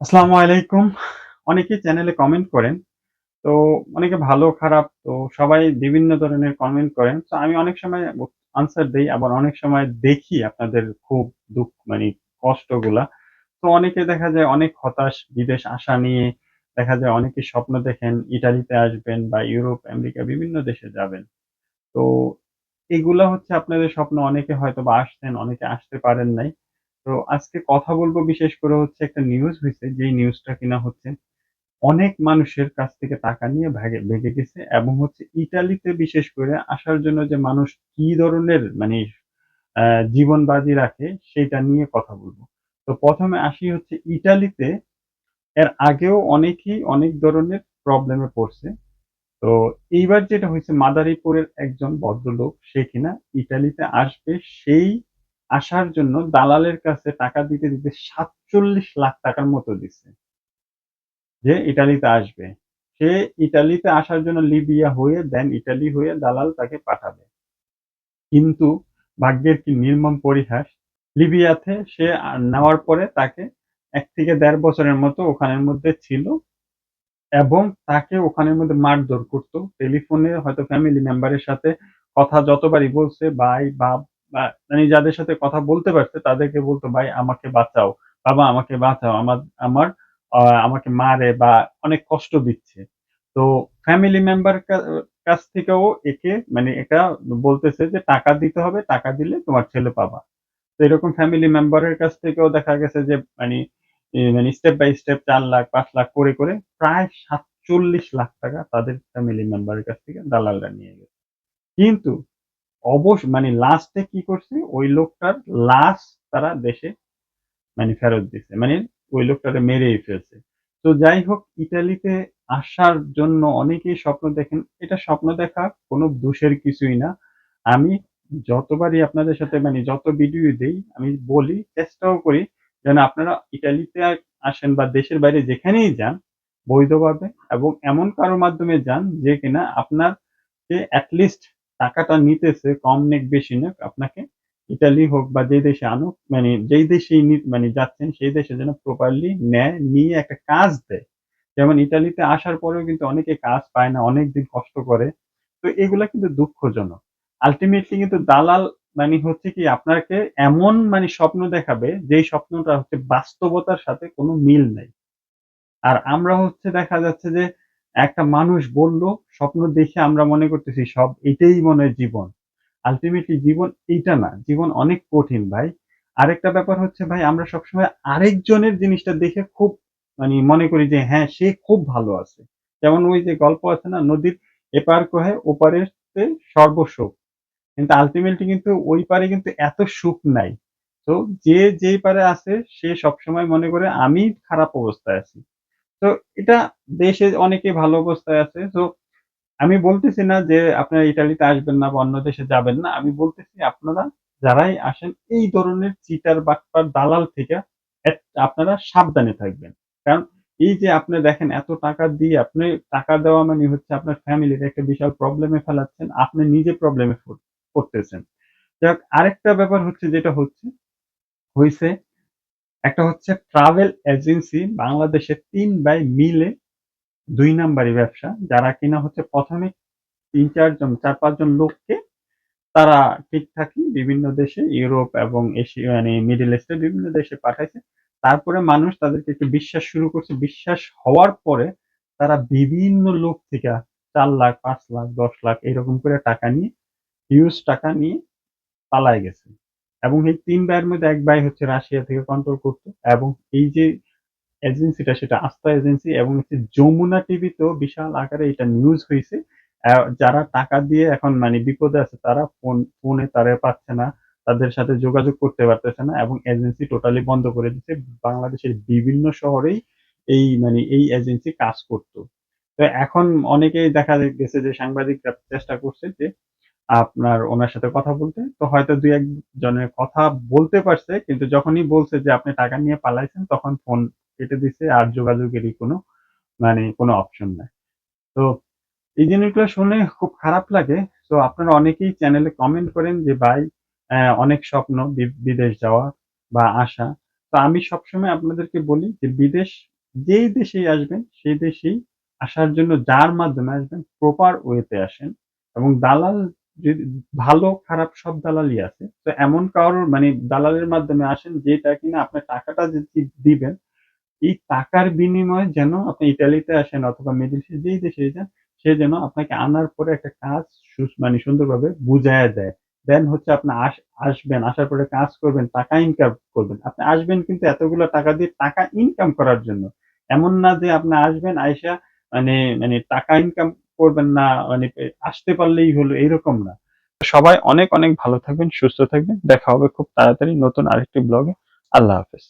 আসসালামু আলাইকুম। অনেকেই চ্যানেলে কমেন্ট করেন। তো অনেকে ভালো খারাপ তো সবাই বিভিন্ন ধরনের কমেন্ট করেন। তো আমি অনেক সময় আনসার দেই আবার অনেক সময় দেখি আপনাদের খুব দুঃখ মানে কষ্টগুলা। তো অনেকে দেখা যায় অনেক হতাশ বিদেশ আসা নিয়ে দেখা যায় অনেকে স্বপ্ন দেখেন ইটালিতে আসবেন বা ইউরোপ, আমেরিকা বিভিন্ন দেশে যাবেন। তো এগুলা হচ্ছে আপনাদের স্বপ্ন অনেকে হয়তো বা আসছেন, অনেকে আসতে পারেন নাই। তো আজকে কথা বলব বিশেষ করে হচ্ছে একটা নিউজ হয়েছে যেই নিউজটা কিনা হচ্ছে, অনেক মানুষের কাছ থেকে টাকা নিয়ে ভাগে, ভেগে গেছে এবং হচ্ছে ইটালিতে বিশেষ করে আসার জন্য যে মানুষ কি ধরনের মানে জীবন বাজি রাখে সেটা নিয়ে কথা বলব তো প্রথমে আসি হচ্ছে ইটালিতে, এর আগেও অনেকেই অনেক ধরনের প্রবলেমে পড়ছে। তো এইবার যেটা হয়েছে মাদারীপুরের একজন ভদ্রলোক, সে কিনা ইটালিতে আসবে, সেই আসার জন্য দালালের কাছে টাকা দিতে, দিতে ৪৭ লাখ টাকার মতো দিছে। যে ইটালিতে আসবে। সে ইটালিতে আসার জন্য লিবিয়া হয়ে দেন ইটালি হয়ে দালাল তাকে পাঠাবে। কিন্তু ভাগ্যের কি নির্মম পরিহাস, লিবিয়াতে সে নেওয়ার পরে তাকে এক থেকে দেড় বছরের মতো ওখানের মধ্যে ছিল এবং তাকে ওখানের মধ্যে মারধর করতো টেলিফোনে হয়তো ফ্যামিলি মেম্বারের সাথে কথা যতবারই বলছে ভাই, বাপ মানে যাদের সাথে কথা বলতে পারছে তাদেরকে বলতো "ভাই আমাকে বাঁচাও। বাবা আমাকে বাঁচাও। আমার আমার আমাকে মারে বা অনেক কষ্ট দিচ্ছে।" তো ফ্যামিলি মেম্বার কাছ থেকেও একে মানে এটা বলতেছে যে, "টাকা দিতে হবে। টাকা দিলে তোমার ছেলে পাবা।" তো এরকম ফ্যামিলি মেম্বারের কাছ থেকেও দেখা গেছে যে মানে মানে স্টেপ বাই স্টেপ চার লাখ, পাঁচ লাখ করে, করে প্রায় ৪৭ লাখ টাকা তাদের ফ্যামিলি মেম্বারের কাছ থেকে দালালরা নিয়ে গেছে। কিন্তু অবশ মানে লাস্টে কি করছে ওই লোকটার লাশ তারা দেশে মানে ফেরত দিছে। মানে ওই লোকটারে মেরেই ফেলছে। তো যাই হোক, ইতালিতে আসার জন্য অনেকেই স্বপ্ন দেখেন। এটা স্বপ্ন দেখা কোনো দোষের কিছুই না। আমি যতবারই আপনাদের সাথে মানে যত ভিডিও দেই, আমি বলি, চেষ্টাও করি যেন আপনারা ইতালিতে আসেন বা দেশের বাইরে যেখানেই যান, বৈধভাবে এবং এমন কারও মাধ্যমে যান যে কিনা আপনার কে এট লিস্ট টাকাটা নিতেছে কম নেক বেশি নেক আপনাকে ইতালি হোক বা যে দেশে আনুক মানে যেই দেশেই নি মানে যাচ্ছেন সেই দেশে যেন প্রপারলি নেয়, নিয়ে একটা কাজ দেয়। যেমন ইতালিতে আসার পরেও কিন্তু অনেকে কাজ পায় না, অনেক দিন কষ্ট করে। তো এগুলা কিন্তু দুঃখজনক। আল্টিমেটলি কিন্তু দালাল মানে হচ্ছে কি আপনাকে এমন মানে স্বপ্ন দেখাবে যেই স্বপ্নটা হচ্ছে বাস্তবতার সাথে কোনো মিল নেই আর আমরা হচ্ছে দেখা যাচ্ছে যে একটা মানুষ বলল, স্বপ্ন দেখে আমরা মনে করতেছি সব এটাই মনে হয় জীবন। আল্টিমেটলি জীবন এইটা না। জীবন অনেক কঠিন ভাই। আরেকটা ব্যাপার হচ্ছে ভাই আমরা সবসময় আরেকজনের জিনিসটা দেখে খুব মানে মনে করি যে হ্যাঁ, সে খুব ভালো আছে। যেমন ওই যে গল্প আছে না নদীর এপার কহে ওপারেতে সর্বসুখ। কিন্তু আল্টিমেটলি কিন্তু ওই পারে কিন্তু এত সুখ নাই। তো যে যেই পারে আছে সে সবসময় মনে করে আমি খারাপ অবস্থায় আছি। তো এটা দেশে অনেকে ভালো অবস্থায় আছে। তো আমি বলতেছি না যে আপনারা ইটালিতে আসবেন না বা অন্য দেশে যাবেন না। আমি বলতেছি আপনারা যারাই আসেন এই ধরনের চিটার বাটপার দালাল থেকে আপনারা সাবধানে থাকবেন। কারণ এই যে আপনি দেখেন এত টাকা দিয়ে আপনি টাকা দেওয়া মানে হচ্ছে আপনার ফ্যামিলির একটা বিশাল প্রবলেমে ফেলাচ্ছেন। আপনি নিজে প্রবলেমে পড় পড়তেছেন। যাই হোক আরেকটা ব্যাপার হচ্ছে যেটা হচ্ছে, হইছে একটা হচ্ছে ট্রাভেল এজেন্সি বাংলাদেশে ৩ ভাই মিলে দুই নাম্বারি ব্যবসা। যারা কিনা হচ্ছে প্রথমে তিন চারজন চার পাঁচজন লোককে তারা ঠিকঠাকই বিভিন্ন দেশে ইউরোপ এবং এশিয়া মানে মিডল ইস্ট বিভিন্ন দেশে পাঠাইছে। তারপরে মানুষ তাদেরকে একটু বিশ্বাস শুরু করছে। বিশ্বাস হওয়ার পরে তারা বিভিন্ন লোক থেকে চার লাখ, পাঁচ লাখ, ১০ লাখ এরকম করে টাকা নিয়ে হিউজ টাকা নিয়ে পালায় গেছে। এবং এই তিন ভাইয়ের মধ্যে এক ভাই হচ্ছে রাশিয়া থেকে কন্ট্রোল করত এবং এই যে এজেন্সিটা সেটা আস্থা এজেন্সি এবং হচ্ছে যমুনা টিভিতেও বিশাল আকারে এটা নিউজ হয়েছে যারা টাকা দিয়ে এখন মানে বিপদে আছে, তারা ফোন ফোনে তারা পাচ্ছে না। তাদের সাথে যোগাযোগ করতে পারতেছে না এবং এজেন্সি টোটালি বন্ধ করে দিছে। বাংলাদেশের বিভিন্ন শহরেই এই মানে এই এজেন্সি কাজ করত। তো এখন অনেকেই দেখা গেছে যে সাংবাদিকরা চেষ্টা করছে যে আপনার ওনার সাথে কথা বলতে। তো হয়তো দুই একজনের কথা বলতে পারছে। কিন্তু যখনই বলছে যে আপনি টাকা নিয়ে পালাইছেন, তখন ফোন কেটে দিছে আর যোগাযোগেরই কোনো মানে কোনো অপশন নাই। তো এই জিনিসগুলো শুনে খুব খারাপ লাগে। তো আপনারা অনেকেই চ্যানেলে কমেন্ট করেন যে, ভাই অনেক স্বপ্ন বিদেশ যাওয়া বা আসা। তো আমি সবসময় আপনাদেরকে বলি যে, বিদেশ, যেই দেশেই আসবেন, সেই দেশেই আসার জন্য যার মাধ্যমে আসবেন প্রপার ওয়েতে আসেন এবং দালাল ভালো, খারাপ সব দালালই আছে। তো এমন কারোর মানে দালালের মাধ্যমে আসেন যেটা কিনা আপনার টাকাটা যে দিবেন, এই টাকার বিনিময়ে যেন আপনি ইতালিতে আসেন অথবা মিডল ইস্টে যেই দেশে যান, সে যেন আপনাকে আনার পরে একটা কাজ মানে সুন্দরভাবে বুঝায় দেয়। দেন হচ্ছে আপনি আস- আসবেন, আসার পরে কাজ করবেন, টাকা ইনকাম করবেন। আপনি আসবেন কিন্তু এতগুলো টাকা দিয়ে টাকা ইনকাম করার জন্য। এমন না যে আপনি আসবেন, আইসা মানে মানে টাকা ইনকাম করবেন না মানে আসতে পারলেই হলো এরকম না। সবাই অনেক অনেক ভালো থাকবেন, সুস্থ থাকবেন। দেখা হবে খুব তাড়াতাড়ি নতুন আরেকটি ব্লগে আল্লাহ হাফেজ।